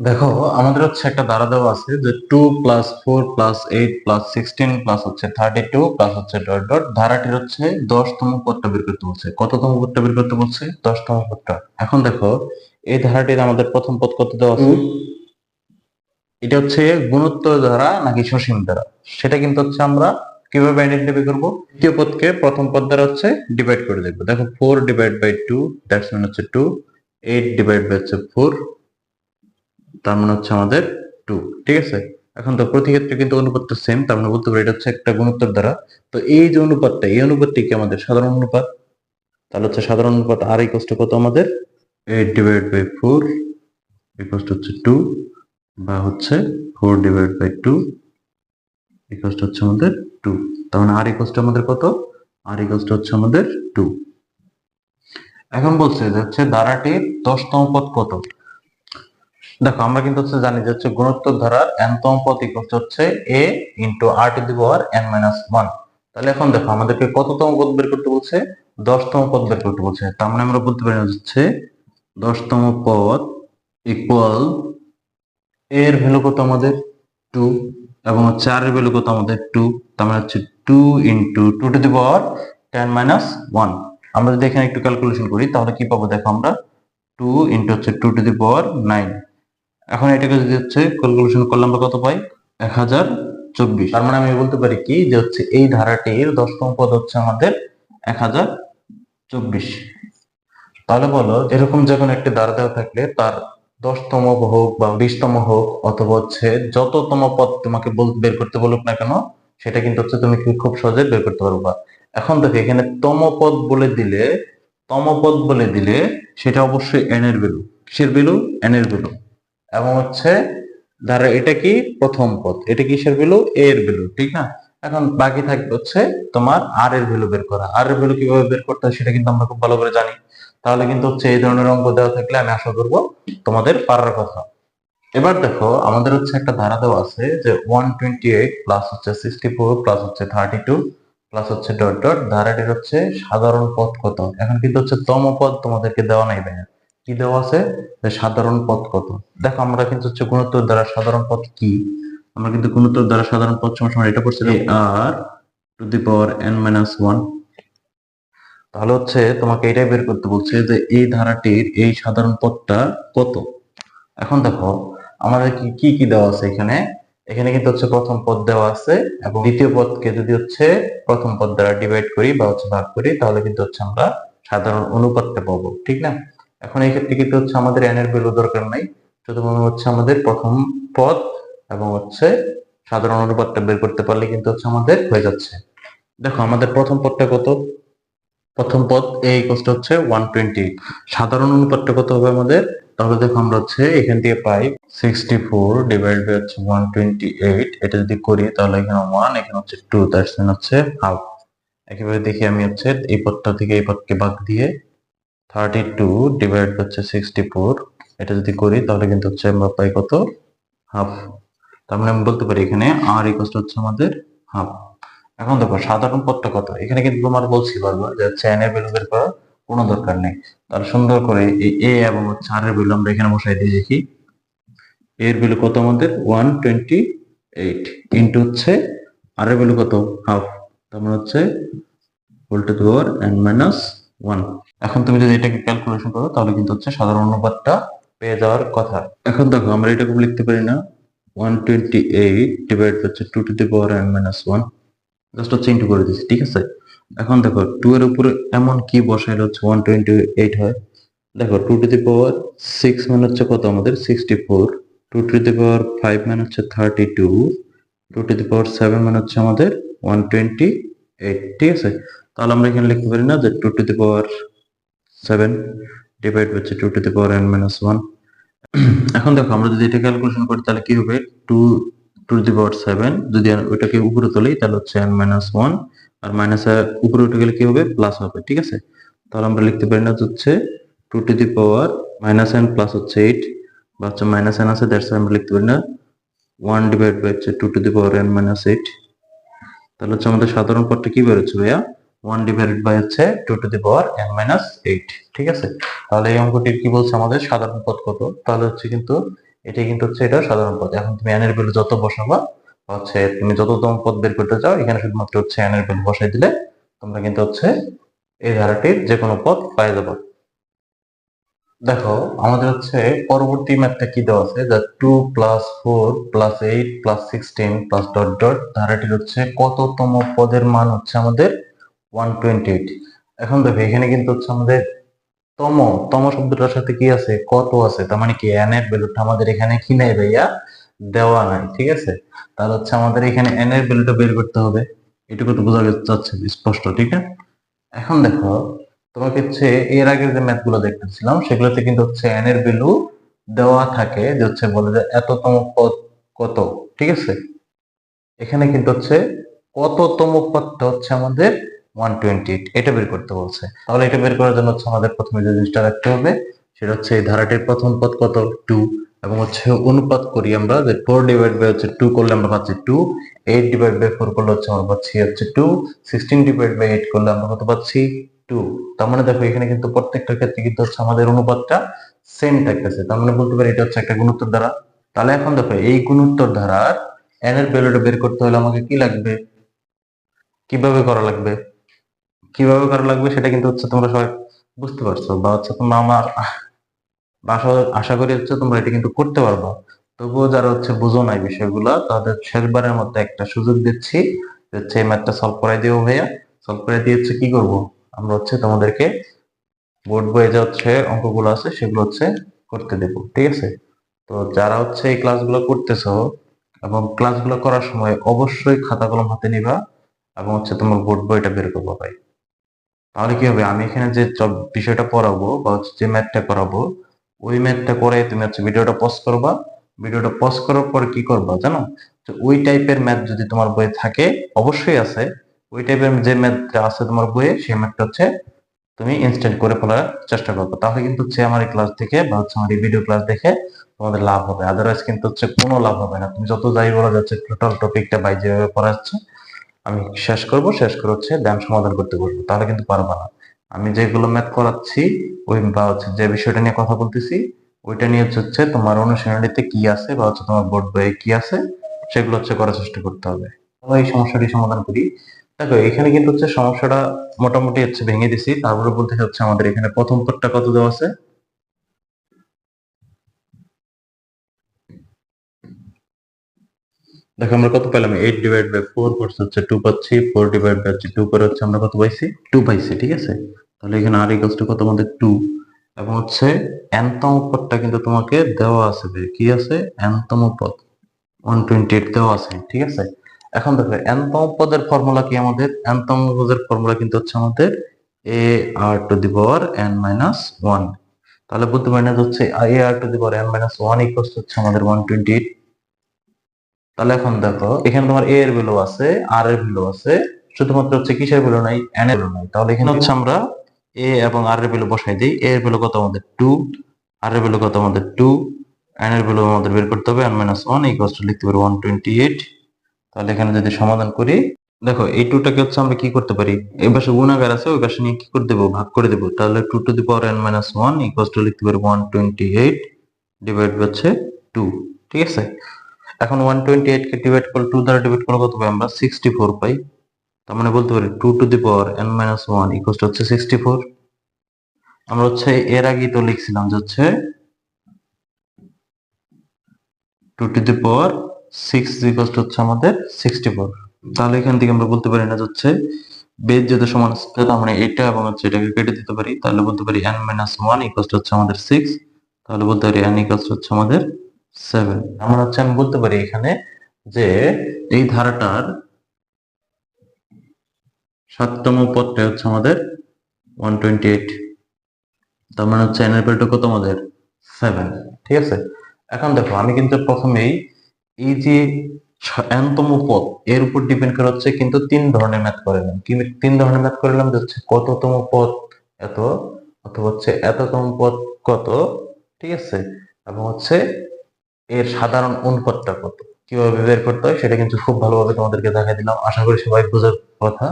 দেখো আমাদের হচ্ছে একটা ধারা দেওয়া আছে যে two plus four plus eight plus sixteen plus হচ্ছে থার্টি টু প্লাস হচ্ছে ডট ডট ধারাটির হচ্ছে দশতম পদটা বের করতে বলছে। কততম পদটা বের করতে বলছে? দশতম পদটা। এখন দেখো এই ধারাটির আমাদের প্রথম পদ কত দেওয়া আছে? এটা হচ্ছে গুণোত্তর ধারা নাকি সসীম ধারা? সেটা কিন্তু হচ্ছে আমরা কীভাবে আইডেন্টিফাই করব? দ্বিতীয় পদকে প্রথম পদ দ্বারা হচ্ছে ডিভাইড করে দেখব। দেখো four divide by two that's mean হচ্ছে টু এইট ডিভাইড বাই হচ্ছে ফোর তার মানে হচ্ছে আমাদের টু ঠিক আছে? এখন তো প্রতি ক্ষেত্রে কিন্তু অনুপাতটা সেম তার মানে বলতে পারি এটা হচ্ছে একটা গুণোত্তর দ্বারা। তো এই যে অনুপাতটা, এই অনুপাতটি কি আমাদের সাধারণ অনুপাত? তাহলে হচ্ছে সাধারণ অনুপাত আর ইকোস কত আমাদের? Eight divide by four equals হচ্ছে টু বা হচ্ছে four divide by two equals হচ্ছে আমাদের টু তার মানে আর ইকোস আমাদের কত? আর ইকোস হচ্ছে আমাদের টু এখন বলছে যে হচ্ছে ধারাটির দশতম পদ কত? দেখো, আমরা কিন্তু হচ্ছে জানি যে হচ্ছে গুণোত্তর ধারার এনতম পদ ইকুয়াল হচ্ছে a into r to the power n minus one তাহলে এখন দেখো, আমাদেরকে কততম পদ বের করতে বলছে? দশতম পদ বের করতে বলছে। তার মানে আমরা বলতে পারি হচ্ছে দশতম পদ ইকুয়াল এর ভ্যালু কত আমাদের? টু এবং হচ্ছে আর এর ভ্যালু কত আমাদের? টু তার মানে হচ্ছে two into two to the power ten minus one আমরা যদি এখানে একটু ক্যালকুলেশন করি, তাহলে কি পাবো? দেখো আমরা টু ইন্টু হচ্ছে two to the power nine এখন এটাকে যদি হচ্ছে ক্যালকুলেশন করলে আমরা কত পাই? এক হাজার চব্বিশ। তার মানে আমি বলতে পারি কি যে হচ্ছে এই ধারাটির দশতম পদ হচ্ছে আমাদের এক হাজার চব্বিশ। তাহলে বলো, এরকম যখন একটি ধারা দেওয়া থাকলে তার দশতম হোক বা বিশতম হোক, অথবা হচ্ছে যততম পদ তোমাকে বের করতে বলুক না কেন, সেটা কিন্তু হচ্ছে তুমি খুব সহজে বের করতে পারবা এখন দেখো, এখানে তম পদ বলে দিলে, তম পদ বলে দিলে সেটা অবশ্যই এন এর ভ্যালু। কিসের ভ্যালু? এন এর ভ্যালু। এবং হচ্ছে ধরো এটা কি প্রথম পদ এটা কিসের ভ্যালু? এ এর ভ্যালু, ঠিক না? এখন বাকি থাকবে হচ্ছে তোমার আর এর ভ্যালু বের করা। আর এর ভ্যালু কীভাবে বের করতে হয় সেটা কিন্তু আমরা খুব ভালো করে জানি। তাহলে কিন্তু হচ্ছে এই ধরনের অঙ্ক দেওয়া থাকলে আমি আশা করব তোমাদের পারার কথা। এবার দেখো, আমাদের হচ্ছে একটা ধারা দেওয়া আছে যে ওয়ান টোয়েন্টি এইট প্লাস হচ্ছে সিক্সটি ফোর প্লাস হচ্ছে থার্টি টু প্লাস হচ্ছে ডট ডট ধারাটির হচ্ছে সাধারণ পদ কত? এখন কিন্তু হচ্ছে তম পদ তোমাদেরকে দেওয়া নাই ভাইয়া। কি দেওয়া আছে? যে সাধারণ পদ কত? দেখো আমরা কিন্তু হচ্ছে গুণোত্তর দ্বারা সাধারণ পদ কি? আমরা কিন্তু গুণোত্তর দ্বারা সাধারণ পদ সময় এটা পড়ছিলাম r to the power n minus one তাহলে হচ্ছে তোমাকে এটাই বের করতে বলছে যে এই ধারাটির এই সাধারণ পদটা কত? এখন দেখো আমাদের কি কি কি দেওয়া আছে এখানে? এখানে কিন্তু হচ্ছে প্রথম পদ দেওয়া আছে এবং দ্বিতীয় পদকে যদি হচ্ছে প্রথম পদ দ্বারা ডিভাইড করি বা হচ্ছে ভাগ করি তাহলে কিন্তু হচ্ছে আমরা সাধারণ অনুপাতটা পাবো ঠিক না? এখন এই ক্ষেত্রে কিন্তু হচ্ছে আমাদের এন এর ভ্যালু দরকার নাই। শুধুমাত্র হচ্ছে আমাদের প্রথম পদ এবং হচ্ছে সাধারণ অনুপাতটা বের করতে পারলে কিন্তু হচ্ছে আমাদের হয়ে যাচ্ছে। দেখো, আমাদের প্রথম পদটা কত? প্রথম পদ এ ইকোসটা হচ্ছে ওয়ান টোয়েন্টি সাধারণ অনুপাতটা কত হবে আমাদের? তাহলে দেখো আমরা হচ্ছে এখান থেকে পাই সিক্সটি ফোর ডিভাইড বাই হচ্ছে ওয়ান টোয়েন্টি এইট এটা যদি করি, তাহলে এখানে ওয়ান এখানে হচ্ছে টু মিন হচ্ছে হাফ একেবারে দেখি আমি হচ্ছে এই পদটা থেকে এই পদকে বাদ দিয়ে থার্টি টু ডিভাইড হচ্ছে সিক্সটি ফোর এটা যদি করি, তাহলে কিন্তু হচ্ছে আমরা পাই কত? হাফ তার মানে আমি বলতে পারি এখানে আর ইকোস হচ্ছে আমাদের হাফ এখন দেখো, সাধারণ পদটা কত? এখানে কিন্তু তোমার বলছি বারবার যে এর ভ্যালু বের করার কোনো দরকার নেই। তাহলে সুন্দর করে এই এ এবং হচ্ছে আর এর ভ্যালু আমরা এখানে বসাই দিয়ে দেখি। এর ভ্যালু কত আমাদের? ওয়ান টোয়েন্টি এইট ইন্টু হচ্ছে আর এর ভ্যালু কত? হাফ তার মানে হচ্ছে ভোল্টে পাওয়ার এন মাইনাস ওয়ান এখন তুমি যদি এটাকে ক্যালকুলেশন করো, তাহলে কিন্তু হচ্ছে সাধারণ অনুপাতটা পেয়ে যাওয়ার কথা। এখন দেখো, আমরা এটাকে লিখতে পারি না? ওয়ান টোয়েন্টি এইট ডিভাইড হচ্ছে two to the power n minus one just হচ্ছে ইন্টু করে দিচ্ছি ঠিক আছে? এখন দেখো টু এর উপরে এমন কি বসাইলে হচ্ছে ওয়ান টোয়েন্টি এইট হয়? দেখো two to the power six মানে হচ্ছে কত আমাদের? Sixty four two to the power five মানে হচ্ছে thirty two two to the power seven মানে হচ্ছে আমাদের ওয়ান টোয়েন্টি এইট ঠিক আছে? তাহলে আমরা এখানে লিখতে পারি না যে two to the power seven divide হচ্ছে two to the power n minus one এখন দেখো, আমরা যদি এটা ক্যালকুলেশন করি, তাহলে কি হবে? Two to the power seven যদি আর ওইটাকে উপরে তোলি, তাহলে হচ্ছে এন মাইনাস ওয়ান আর মাইনাস উপরে উঠে গেলে কি হবে? প্লাস হবে, ঠিক আছে? তাহলে আমরা লিখতে পারি না হচ্ছে two to the power minus n plus হচ্ছে এইট বা হচ্ছে মাইনাস এন আছে দ্যাটস আমরা লিখতে পারি না ওয়ান ডিভাইড বাই হচ্ছে two to the power n minus eight তাহলে হচ্ছে আমাদের সাধারণ পদটা কি বেরোচ্ছে, ভাইয়া? ওয়ান ডিভাইডেড বাই হচ্ছে two to the power n minus eight ঠিক আছে? তাহলে এই অঙ্কটির কি বলছে আমাদের? সাধারণ পদ কত? তাহলে হচ্ছে কিন্তু এটাই কিন্তু হচ্ছে এটা সাধারণ পদ। এখন তুমি এন এর ভ্যালু যত বসাবা হচ্ছে তুমি যততম পদ বের করতে চাও, এখানে শুধুমাত্র হচ্ছে এন এর ভ্যালু বসাই দিলে তোমরা কিন্তু হচ্ছে এই ধারাটির যে কোনো পদ পাই যাবে। দেখো, আমাদের হচ্ছে পরবর্তী ম্যাথটা কি দেওয়া আছে? যে two plus four plus eight plus sixteen plus dot dot ধারাটির হচ্ছে কততম পদের মান হচ্ছে আমাদের ওয়ান এইট এখন দেখো, এখানে কিন্তু হচ্ছে আমাদের তম তম শব্দটার সাথে কি আছে? কত আছে? তার মানে কি? এন এর ভ্যালুটা আমাদের এখানে কি নাই ভাইয়া? দেওয়া নাই, ঠিক আছে? তাহলে হচ্ছে আমাদের এখানে এন এর ভ্যালুটা বের করতে হবে। এটুকু তো বোঝা যাচ্ছে, স্পষ্ট, ঠিক আছে? এখন দেখো, তোমাকে হচ্ছে এর আগের যে ম্যাথগুলো দেখতেছিলাম, সেগুলোতে কিন্তু হচ্ছে এন এর ভ্যালু দেওয়া থাকে, যে হচ্ছে বলে যে এততম পদ কত, ঠিক আছে? এখানে কিন্তু হচ্ছে কততম পদটা হচ্ছে আমাদের ওয়ান টোয়েন্টি এটা বের করতে বলছে। তাহলে এটা বের করার জন্য হচ্ছে আমাদের প্রথমে যে জিনিসটা রাখতে হবে, সেটা হচ্ছে এই ধারাটির প্রথম পদ কত? টু এবং হচ্ছে অনুপাত করি আমরা, যে ফোর ডিভাইড বাই হচ্ছে টু করলে আমরা পাচ্ছি two eight divide by four করলে হচ্ছে আমরা পাচ্ছি হচ্ছে two sixteen divide by eight করলে আমরা কত পাচ্ছি? টু তার মানে দেখো, এখানে কিন্তু প্রত্যেকটা ক্ষেত্রে কিন্তু হচ্ছে আমাদের অনুপাতটা সেম থাকতেছে। তার মানে বলতে পারি এটা হচ্ছে একটা গুণোত্তর ধারা। তাহলে এখন দেখো, এই গুণোত্তর ধারার এন এর ভ্যালুটা বের করতে হলে আমাকে কি লাগবে? কীভাবে করা লাগবে? কীভাবে করা লাগবে সেটা কিন্তু হচ্ছে তোমরা সবাই বুঝতে পারছ বা হচ্ছে তোমরা আমার আশা করি হচ্ছে তোমরা এটা কিন্তু করতে পারবা। তবুও যারা হচ্ছে বুঝো নাই বিষয়গুলো, তাদের শেষবারের মধ্যে একটা সুযোগ দিচ্ছি হচ্ছে এই ম্যাথটা সলভ করাই দিও ভাইয়া। সলভ করে দিয়ে হচ্ছে কি করব? আমরা হচ্ছে তোমাদেরকে বোর্ড বইয়ে যে হচ্ছে অঙ্কগুলো আছে সেগুলো হচ্ছে করতে দেব, ঠিক আছে? তো যারা হচ্ছে এই ক্লাসগুলো করতেছো এবং ক্লাসগুলো করার সময় অবশ্যই খাতা কলম হাতে নিবা এবং হচ্ছে তোমার বোর্ড বইটা বের করব ভাই। তাহলে কি হবে? আমি এখানে যে বিষয়টা পড়াবো বা যে ম্যাথটা করাবো ওই ম্যাথটা করে তুমি হচ্ছে ভিডিওটা পজ করবা। ভিডিওটা পজ করার পর কি করবা জানো? তো ওই টাইপের ম্যাথ যদি তোমার বইয়ে থাকে, অবশ্যই আছে। ওই টাইপের যে ম্যাথটা আছে তোমার বইয়ে, সেই ম্যাথটা হচ্ছে তুমি ইনস্ট্যান্ট করে ফেলার চেষ্টা করবে। তাহলে কিন্তু হচ্ছে আমার এই ক্লাস থেকে বা হচ্ছে আমার এই ভিডিও ক্লাস দেখে তোমাদের লাভ হবে। আদারওয়াইজ কিন্তু হচ্ছে কোনো লাভ হবে না। তুমি যত যাই বলা যাচ্ছে টোটাল টপিকটা বাই যেভাবে পড়াচ্ছে আমি শেষ করব, শেষ করে হচ্ছে ব্যায়াম সমাধান করতে বলব তাহলে কিন্তু পারবা না। আমি যেগুলো ম্যাথ করাচ্ছি, ওই বা হচ্ছে যে বিষয়টা নিয়ে কথা বলতেছি, ওইটা নিয়ে হচ্ছে তোমার অনুশীলনীতে কি আছে বা হচ্ছে তোমার বোর্ড বইয়ে কি আছে, সেগুলো হচ্ছে করার চেষ্টা করতে হবে। আমরা এই সমস্যাটি সমাধান করি। দেখো, এখানে কিন্তু হচ্ছে সমস্যাটা মোটামুটি হচ্ছে ভেঙে দিছি। তারপরে বলতে হচ্ছে আমাদের এখানে প্রথম পদটা কত দেওয়া আছে? দেখো, আমরা কত পেলাম এইট ডিভাইড বাই ফোর করছে হচ্ছে টু পাচ্ছি ফোর ডিভাইড বাই হচ্ছে টু করে হচ্ছে আমরা কত পাইছি? টু পাইছি, ঠিক আছে? তাহলে এখানে আর ইকুয়ালস টু কত? আমাদের টু এবং হচ্ছে এনতম পদটা কিন্তু তোমাকে দেওয়া আছে। কি আছে? এনতম পদ। ওয়ান টোয়েন্টি এইট দেওয়া আছে, ঠিক আছে? এখন দেখো এনতম পদের ফর্মুলা কি আমাদের? এনতম পদের ফর্মুলা কিন্তু হচ্ছে আমাদের a r to the power n minus one তাহলে পারি না হচ্ছে a r to the power n minus one equals হচ্ছে আমাদের ওয়ান টোয়েন্টি এইট তাহলে এখন দেখো, এখানে তোমার এর ভ্যালু আছে আর এর ভ্যালু আছে, শুধুমাত্র হচ্ছে কিসের ভ্যালু নাই? এন এর নাই। তাহলে এখানে হচ্ছে আমরা এ এবং আর এর ভ্যালু বসাই দিই। এ এর ভ্যালু কত আমাদের? টু আর এর ভ্যালু কত আমাদের? টু এন এর ভ্যালু আমাদের বের করতে হবে। N minus one equals two লিখতে পারি ওয়ান টোয়েন্টি এইট তাহলে এখানে যদি সমাধান করি, দেখো এই টুটাকে হচ্ছে আমরা কি করতে পারি? এই পাশে গুণাগার আছে, ওই পাশে নিয়ে কি করে দেবো? ভাগ করে দেবো। তাহলে two to the power n minus one equals to লিখতে পারি ওয়ান টোয়েন্টি এইট ডিভাইড হচ্ছে টু ঠিক আছে? এখন ওয়ান টোয়েন্টি এইট কে ডিভাইড করলে টু দ্বারা ডিভাইড করলে কত পাই আমরা? সিক্সটি ফোর পাই। তার মানে বলতে পারি two to the power n minus one equals হচ্ছে সিক্সটি ফোর আমরা হচ্ছে এর আগেই তো লিখছিলাম যে হচ্ছে two to the power six equals হচ্ছে আমাদের সিক্সটি ফোর তাহলে এখান থেকে আমরা বলতে পারি না যে হচ্ছে বেদ যেহেতু সমান আছে তার মানে এটা এবং হচ্ছে এটাকে কেটে দিতে পারি। তাহলে বলতে পারি এন মাইনাস ওয়ান ইকুয়ালস হচ্ছে আমাদের সিক্স তাহলে বলতে পারি এন ইকুয়ালস হচ্ছে আমাদের সেভেন আমরা হচ্ছে আমি বলতে পারি এখানে যে এই ধারাটার সাততম পদটা হচ্ছে আমাদের ওয়ান টোয়েন্টি এইট তার মানে হচ্ছে এনের ভ্যালুটা কত আমাদের? সেভেন ঠিক আছে? এখন দেখো, আমি কিন্তু প্রথমেই এই যে এনতম পদ, এর উপর ডিপেন্ড করে হচ্ছে কিন্তু তিন ধরনের ম্যাথ করলাম কি তিন ধরনের ম্যাথ করলাম যে হচ্ছে কততম পদ এত, অথবা হচ্ছে এততম পদ কত, ঠিক আছে? এবং হচ্ছে এর সাধারণ অনুপাতটা কত? কীভাবে বের করতে হয় সেটা কিন্তু খুব ভালোভাবে তোমাদেরকে দেখাই দিলাম। আশা করি সবাই বোঝার কথা।